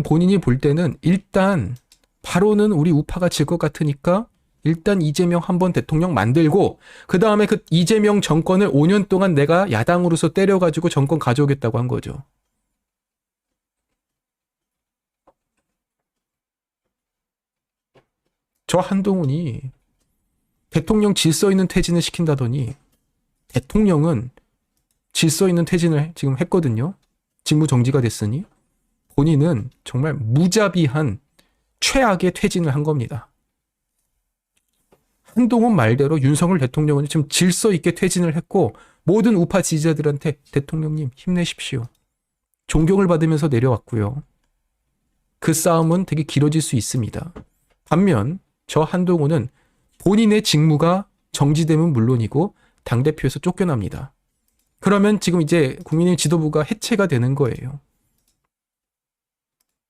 본인이 볼 때는 일단 바로는 우리 우파가 질 것 같으니까 일단 이재명 한 번 대통령 만들고 그 다음에 그 이재명 정권을 5년 동안 내가 야당으로서 때려가지고 정권 가져오겠다고 한 거죠. 저 한동훈이 대통령 질서 있는 퇴진을 시킨다더니 대통령은 질서 있는 퇴진을 지금 했거든요. 직무 정지가 됐으니 본인은 정말 무자비한 최악의 퇴진을 한 겁니다. 한동훈 말대로 윤석열 대통령은 지금 질서 있게 퇴진을 했고 모든 우파 지지자들한테 대통령님 힘내십시오. 존경을 받으면서 내려왔고요. 그 싸움은 되게 길어질 수 있습니다. 반면 저 한동훈은 본인의 직무가 정지되면 물론이고 당대표에서 쫓겨납니다. 그러면 지금 이제 국민의 지도부가 해체가 되는 거예요.